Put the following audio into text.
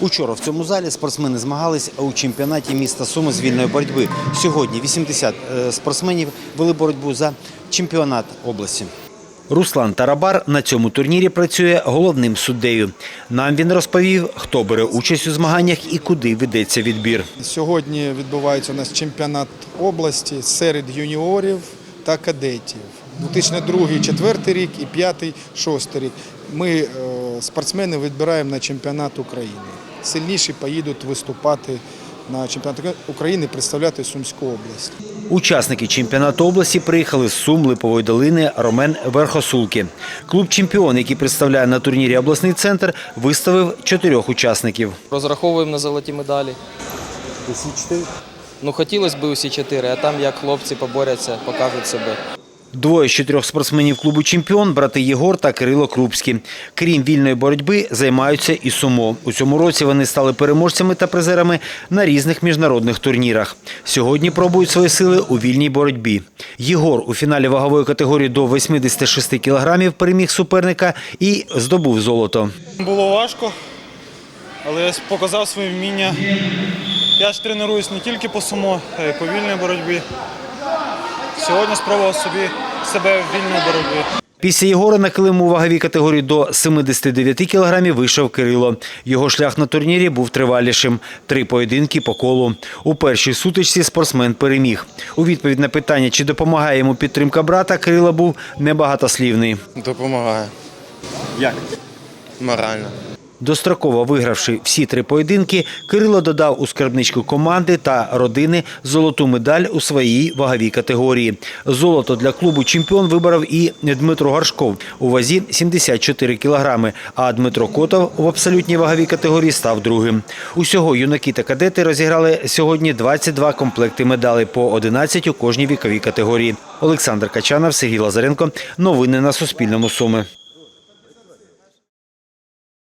Учора в цьому залі спортсмени змагались у чемпіонаті міста Суми з вільної боротьби. Сьогодні 80 е, спортсменів вели боротьбу за чемпіонат області. Руслан Тарабар на цьому турнірі працює головним суддею. Нам він розповів, хто бере участь у змаганнях і куди ведеться відбір. Сьогодні відбувається у нас чемпіонат області серед юніорів та кадетів. 2002-2004 рік і 5-6 рік. Ми е, спортсмени відбираємо на чемпіонат України. Сильніші поїдуть виступати на чемпіонат України, представляти Сумську область. Учасники чемпіонату області приїхали з Сум, Липової долини, Ромен Верхосулки. Клуб чемпіон, який представляє на турнірі обласний центр, виставив чотирьох учасників. Розраховуємо на золоті медалі. Усі чотири? Ну хотілося б усі чотири, а там як хлопці поборяться, покажуть себе. Двоє з чотирьох спортсменів клубу чемпіон брати Єгор та Кирило Крупські. Крім вільної боротьби, займаються і сумо. У цьому році вони стали переможцями та призерами на різних міжнародних турнірах. Сьогодні пробують свої сили у вільній боротьбі. Єгор у фіналі вагової категорії до 86 кілограмів переміг суперника і здобув золото. Було важко, але я показав своє вміння. Я ж тренуюсь не тільки по сумо, а й по вільній боротьбі. Сьогодні спробував собі себе в вільній боротьбі. Після Єгора на килиму у ваговій категорії до 79 кілограмів вийшов Кирило. Його шлях на турнірі був тривалішим. Три поєдинки по колу. У першій сутичці спортсмен переміг. У відповідь на питання, чи допомагає йому підтримка брата, Кирило був небагатослівний. Допомагає. Як? Морально. Достроково вигравши всі три поєдинки, Кирило додав у скарбничку команди та родини золоту медаль у своїй ваговій категорії. Золото для клубу чемпіон виборов і Дмитро Горшков у вазі 74 кілограми, а Дмитро Котов в абсолютній ваговій категорії став другим. Усього юнаки та кадети розіграли сьогодні 22 комплекти медалей по 11 у кожній віковій категорії. Олександр Качанов, Сергій Лазаренко. Новини на Суспільному. Суми.